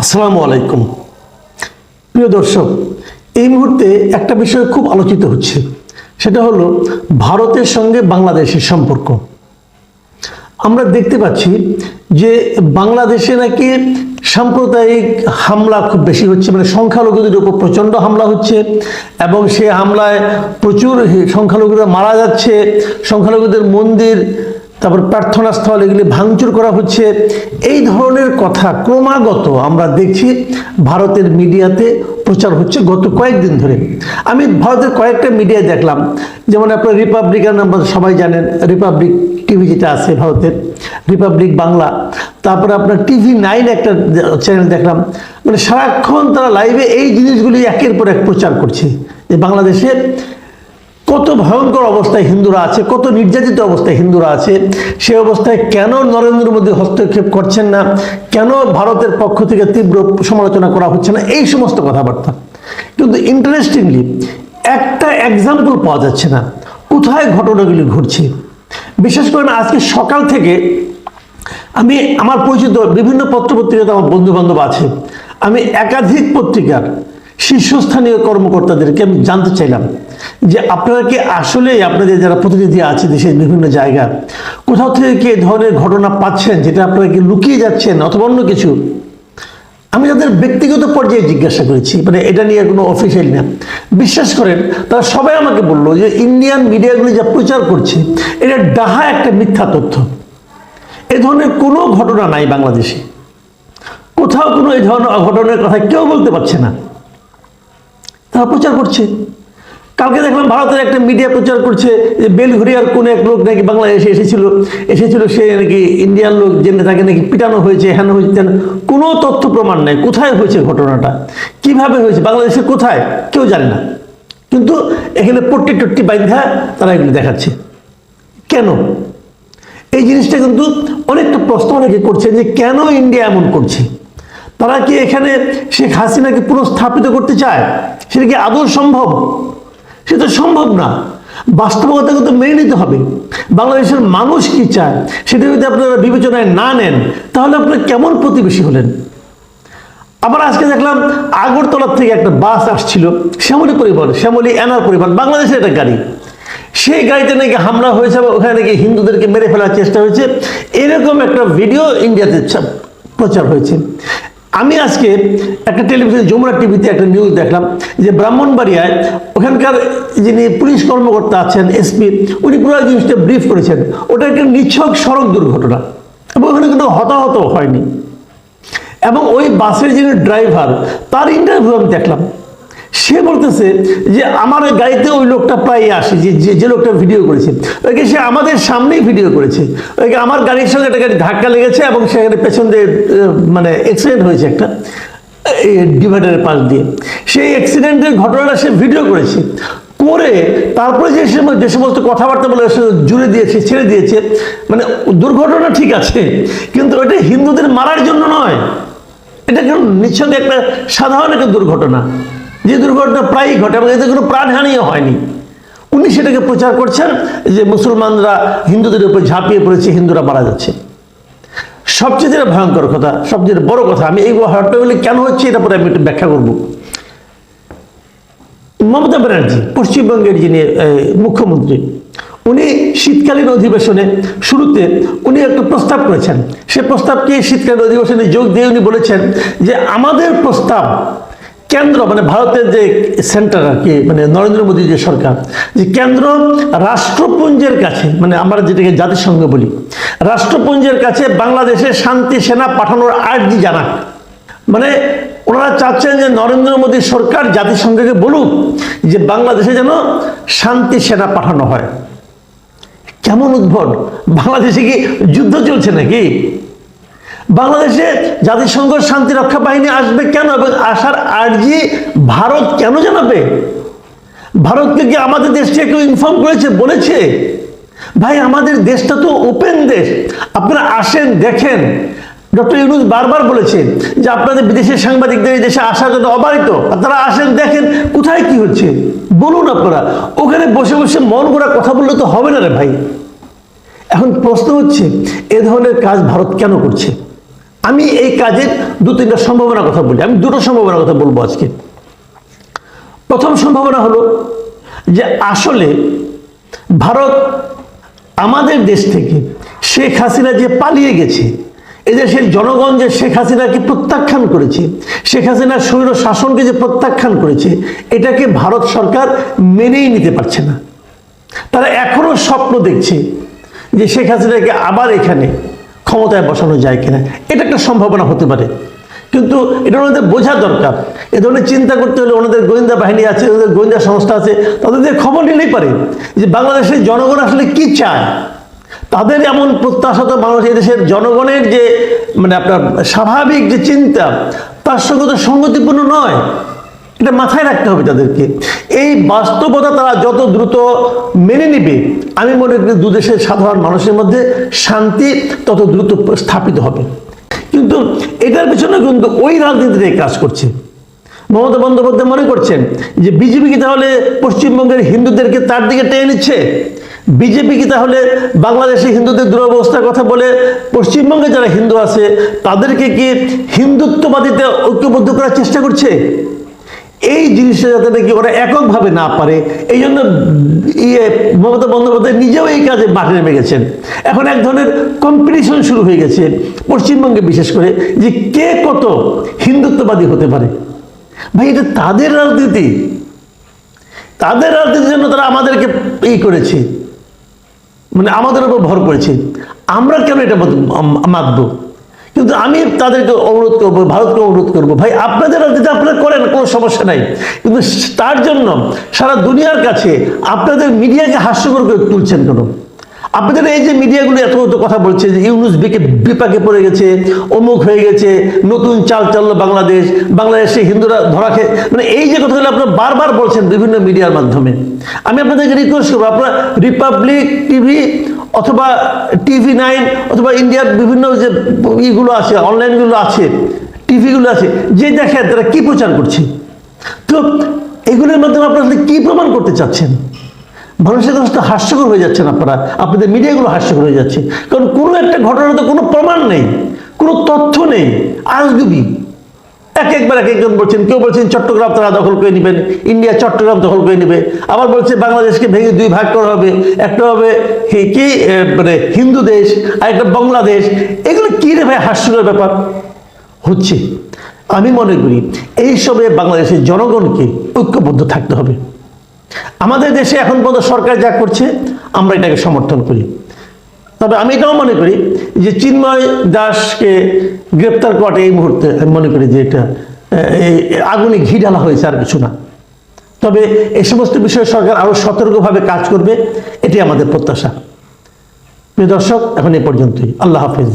আসসালামু আলাইকুম। প্রিয় দর্শক, এই মুহূর্তে একটা বিষয় খুব আলোচিত হচ্ছে। সেটা হলো ভারতের সঙ্গে বাংলাদেশের সম্পর্ক। আমরা দেখতে পাচ্ছি যে বাংলাদেশে নাকি সাম্প্রদায়িক হামলা খুব বেশি হচ্ছে মানে সংখ্যালঘুদের উপর প্রচণ্ড হামলা হচ্ছে এবং সে হামলায় প্রচুর সংখ্যালঘুরা মারা যাচ্ছে। সংখ্যালঘুদের মন্দির তারপর প্রার্থনা স্থল এগুলি ভাঙচুর করা হচ্ছে। এই ধরনের কথা ক্রমাগত আমরা দেখছি ভারতের মিডিয়াতে প্রচার হচ্ছে গত কয়েকদিন ধরে। আমি ভারতের কয়েকটা মিডিয়ায় দেখলাম। যেমন আপনার রিপাবলিকান আমরা সবাই জানেন, রিপাবলিক টিভি যেটা আছে ভারতের, রিপাবলিক বাংলা। তারপরে আপনার টিভি নাইন একটা চ্যানেল দেখলাম। মানে সারাক্ষণ তারা লাইভে এই জিনিসগুলি একের পর এক প্রচার করছে। যে বাংলাদেশের কত ভয়ঙ্কর অবস্থায় হিন্দুরা আছে, কত নির্যাতিত অবস্থায় হিন্দুরা আছে, সে অবস্থায় কেন নরেন্দ্র মোদী হস্তক্ষেপ করছেন না? কেন ভারতের পক্ষ থেকে তীব্র সমালোচনা করা হচ্ছে না? এই সমস্ত কথাবার্তা। কিন্তু ইন্টারেস্টিংলি একটা এক্সাম্পল পাওয়া যাচ্ছে না। কোথায় ঘটনাগুলি ঘটছে? বিশেষ করে না, আজকে সকাল থেকে আমি আমার পরিচিত বিভিন্ন পত্রপত্রিকাতে আমার বন্ধু বান্ধব আছে। আমি একাধিক পত্রিকার শীর্ষস্থানীয় কর্মকর্তাদেরকে আমি জানতে চাইলাম যে আপনারা কি আসলেই আপনাদের যারা প্রতিনিধি আছে দেশের বিভিন্ন জায়গা, কোথাও থেকে কি ধরনের ঘটনা পাচ্ছেন যেটা আপনারা কি লুকিয়ে যাচ্ছেন অথবা অন্য কিছু? আমি তাদের ব্যক্তিগত পর্যায়ে জিজ্ঞাসা করেছি মানে এটা নিয়ে কোনো অফিসিয়াল না। বিশ্বাস করেন, তারা সবাই আমাকে বলল যে ইন্ডিয়ান মিডিয়াগুলি যা প্রচার করছে, এটা ডাহা একটা মিথ্যা তথ্য। এ ধরনের কোনো ঘটনা নাই বাংলাদেশে। কোথাও কোনো এই ধরনের ঘটনার কথা কেউ বলতে পারছে না। তারা প্রচার করছে। কালকে দেখলাম ভারতের একটা মিডিয়া প্রচার করছে যে বেলঘরিয়ার কোন এক লোক নাকি বাংলাদেশে এসেছিল। এসেছিল সে নাকি ইন্ডিয়ান লোক জেনে তাকে নাকি পিটানো হয়েছে, হেন হয়েছে কোনো তথ্য প্রমাণ নেই। কোথায় হয়েছে ঘটনাটা? কীভাবে হয়েছে? বাংলাদেশে কোথায়? কেউ জানে না। কিন্তু এখানে পট্টি টট্টি বাইন্ধা তারা এগুলো দেখাচ্ছে। কেন? এই জিনিসটা কিন্তু অনেকটা প্রশ্ন অনেকে করছে যে কেন ইন্ডিয়া এমন করছে? তারা কি এখানে শেখ হাসিনাকে পুনঃস্থাপিত করতে চায়? সেটা কি আদৌ সম্ভব? সেটা সম্ভব না। বাস্তবতাকে তো মেনে নিতে হবে। বাংলাদেশের মানুষ কি চায়? সেটা যদি আপনারা বিবেচনায় না নেন, তাহলে আপনারা কেমন প্রতিবেশী হলেন? আবার আজকে দেখলাম আগরতলার থেকে একটা বাস আসছিল। শ্যামলী পরিবহন, শ্যামলী এনার পরিবহন, বাংলাদেশের একটা গাড়ি। সেই গাড়িতে নাকি হামলা হয়েছে বা ওখানে নাকি হিন্দুদেরকে মেরে ফেলার চেষ্টা হয়েছে, এরকম একটা ভিডিও ইন্ডিয়াতে প্রচার হয়েছে। আমি আজকে একটা টেলিভিশন যমুনা টিভিতে একটা নিউজ দেখলাম যে ব্রাহ্মণবাড়িয়ায় ওখানকার যিনি পুলিশ কর্মকর্তা আছেন এসপি উনি পুরো জিনিসটা ব্রিফ করেছেন। ওটা একটা নিচ্ছক সড়ক দুর্ঘটনা এবং ওখানে কিন্তু হতাহত হয়নি। এবং ওই বাসের যিনি ড্রাইভার তার ইন্টারভিউ আমি দেখলাম। সে বলতেছে যে, আমার গাড়িতে ওই লোকটা প্রায় আসে, যে, যে- লোকটা ভিডিও করেছে। ওইকে সে আমাদের সামনেই ভিডিও করেছে। ওইকে আমার গাড়ির সঙ্গে একটা গাড়ি ধাক্কা লেগেছে এবং সেখানে পেছন দিয়ে মানে অ্যাক্সিডেন্ট হয়েছে একটা ডিভাইডারের পাশ দিয়ে। সেই অ্যাক্সিডেন্টের ঘটনাটা সে ভিডিও করেছে। করে তারপরে যে সময় যে সমস্ত কথাবার্তা বলে জুড়ে দিয়েছে, ছেড়ে দিয়েছে মানে দুর্ঘটনা ঠিক আছে, কিন্তু ওটা হিন্দুদের মারার জন্য নয়। এটা কেন নিছক একটা সাধারণ একটা দুর্ঘটনা। যে দুর্ঘটনা প্রায়ই ঘটে, এবং এতে কোনো প্রাণহানিও হয়নি। উনি সেটাকে প্রচার করছেন যে মুসলমানরা, হিন্দুদের উপর ঝাঁপিয়ে পড়েছে, হিন্দুরা মারা যাচ্ছে। সবচেয়ে যেটা ভয়ঙ্কর কথা, সবচেয়ে বড় কথা, আমি এই হট্টগোলে কেন হচ্ছে এটা পরে আমি একটু ব্যাখ্যা করব। মমতা ব্যানার্জি, পশ্চিমবঙ্গের যিনি মুখ্যমন্ত্রী, উনি শীতকালীন অধিবেশনে, শুরুতে উনি একটা প্রস্তাব করেছেন। সে প্রস্তাবকে শীতকালীন অধিবেশনে যোগ দিয়ে উনি বলেছেন যে, আমাদের প্রস্তাব কেন্দ্র মানে ভারতের যে সেন্টার আর কি মানে নরেন্দ্র মোদী যে সরকার, যে কেন্দ্র রাষ্ট্রপুঞ্জের কাছে মানে আমরা যেটাকে জাতিসংঘ বলি, রাষ্ট্রপুঞ্জের কাছে বাংলাদেশে শান্তি সেনা পাঠানোর আর্জি জানাক। মানে ওনারা চাচ্ছেন যে নরেন্দ্র মোদী সরকার জাতিসংঘকে বলুক যে বাংলাদেশে যেন শান্তি সেনা পাঠানো হয়। কেমন উদ্ভট, বাংলাদেশে কি যুদ্ধ চলছে নাকি? বাংলাদেশে জাতিসংঘ শান্তি রক্ষা বাহিনী আসবে কেন এবং আসার আর্জি ভারত কেন জানাবে? ভারতকে কি আমাদের দেশকে কেউ ইনফর্ম করেছে, বলেছে? ভাই, আমাদের দেশটা তো ওপেন দেশ। আপনারা আসেন, দেখেন। ডক্টর ইউনুস বারবার বলেছেন যে আপনাদের বিদেশের সাংবাদিকদের এই দেশে আসার জন্য অবারিত। আপনারা আসেন, দেখেন, কোথায় কি হচ্ছে? বলুন আপনারা। ওখানে বসে বসে মন করা কথা বললে তো হবে না রে ভাই। এখন প্রশ্ন হচ্ছে, এ ধরনের কাজ ভারত কেন করছে? আমি এই কাজের দু তিনটা সম্ভাবনার কথা বলি। আমি দুটো সম্ভাবনার কথা বলব আজকে। প্রথম সম্ভাবনা হলো যে আসলে ভারত আমাদের দেশ থেকে শেখ হাসিনা যে পালিয়ে গেছে, এদেশের জনগণ যে শেখ হাসিনাকে প্রত্যাখ্যান করেছে, শেখ হাসিনার সৈন্য শাসনকে যে প্রত্যাখ্যান করেছে, এটাকে ভারত সরকার মেনেই নিতে পারছে না। তারা এখনও স্বপ্ন দেখছে যে শেখ হাসিনাকে আবার এখানে ক্ষমতায় বসানো যায় কিনা, এটা একটা সম্ভাবনা হতে পারে। কিন্তু এটা ওনাদের বোঝা দরকার। এ ধরনের চিন্তা করতে হলে ওনাদের গোয়েন্দা বাহিনী আছে ওনাদের গোয়েন্দা সংস্থা আছে, তাদের দিয়ে খবর নিলেই পারে যে বাংলাদেশের জনগণ আসলে কি চায়। তাদের এমন প্রত্যাশাত মানুষ এদেশের জনগণের যে মানে আপনার স্বাভাবিক যে চিন্তা, তার সঙ্গে তো সঙ্গতিপূর্ণ নয়। এটা মাথায় রাখতে হবে তাদেরকে। এই বাস্তবতা তারা যত দ্রুত মেনে নিবে, আমি মনে করি দুদেশের সাধারণ মানুষের মধ্যে শান্তি তত দ্রুত স্থাপিত হবে। কিন্তু এটার পিছনে কিন্তু ওই রাজনীতিতে কাজ করছে। মমতা বন্দ্যোপাধ্যায় মনে করছেন যে বিজেপি কি তাহলে পশ্চিমবঙ্গের হিন্দুদেরকে তার দিকে টেনে নিচ্ছে? বিজেপি কি তাহলে বাংলাদেশে হিন্দুদের দুরবস্থার কথা বলে পশ্চিমবঙ্গে যারা হিন্দু আছে, তাদেরকে কি হিন্দুত্ববাদীতে ঐক্যবদ্ধ করার চেষ্টা করছে? এই জিনিসটা যাতে নাকি ওরা এককভাবে না পারে এই জন্য ইয়ে মমতা বন্দ্যোপাধ্যায় নিজেও এই কাজে মাঠে নেমে গেছেন। এখন এক ধরনের কম্পিটিশন শুরু হয়ে গেছে পশ্চিমবঙ্গে বিশেষ করে, যে কে কত হিন্দুত্ববাদী হতে পারে। ভাই, এটা তাদের রাজনীতি। তাদের রাজনীতির জন্য তারা আমাদেরকে এই করেছে। মানে আমাদের উপর ভর করেছে। আমরা কেন এটা মাতব? কিন্তু আমি তাদেরকে অনুরোধ করব, ভারতকে অনুরোধ করব। ভাই, আপনাদের রাজনীতি আপনারা করেন, কোনো সমস্যা নাই। কিন্তু তার জন্য সারা দুনিয়ার কাছে আপনাদের মিডিয়াকে হাস্যকর করে তুলছেন কেন? আপনাদের এই যে মিডিয়াগুলো এত এত কথা বলছে যে ইউনুস বিকে বিপাকে পড়ে গেছে, অমুক হয়ে গেছে, নতুন চাল চাললো বাংলাদেশ, বাংলাদেশে হিন্দুরা ধরা খেয়ে মানে এই যে কথাগুলো আপনারা বারবার বলছেন বিভিন্ন মিডিয়ার মাধ্যমে। আমি আপনাদেরকে রিকোয়েস্ট করব, আপনারা রিপাবলিক টিভি অথবা টিভি নাইন, অথবা ইন্ডিয়ার বিভিন্ন যে ইগুলো আছে, অনলাইনগুলো আছে, টিভিগুলো আছে, যে দেখেন তারা কি প্রচার করছে? তো এগুলোর মাধ্যমে আপনারা কি প্রমাণ করতে চাচ্ছেন? মানুষের কাছে তো হাস্যকর হয়ে যাচ্ছেন আপনারা। আপনাদের মিডিয়াগুলো হাস্যকর হয়ে যাচ্ছে। কারণ কোনো একটা ঘটনার তো কোনো প্রমাণ নেই, কোনো তথ্য নেই, আজগুবি। এক একবার এক একজন বলছেন, কেউ বলছেন চট্টগ্রাম তারা দখল করে নেবেন, ইন্ডিয়া চট্টগ্রাম দখল করে নেবে। আবার বলছে বাংলাদেশকে ভেঙে দুই ভাগ করা হবে, একটা হবে কি মানে হিন্দু দেশ আর একটা বাংলাদেশ। এগুলো কী রে ভাই, হাস্যকর ব্যাপার? হচ্ছে, আমি মনে করি এইসবে বাংলাদেশের জনগণকে ঐক্যবদ্ধ থাকতে হবে। আমাদের দেশে এখন পর্যন্ত সরকার যা করছে, আমরা এটাকে সমর্থন করি। তবে আমি এটাও মনে করি যে চিন্ময় দাসকে গ্রেপ্তার করাটা এই মুহূর্তে আমি মনে করি যে এটা এই আগুনে ঘি ঢালা হয়েছে আর কিছু না। তবে এই সমস্ত বিষয়ে সরকার আরও সতর্কভাবে কাজ করবে এটি আমাদের প্রত্যাশা। প্রিয় দর্শক, এখন এ পর্যন্তই। আল্লাহ হাফিজ।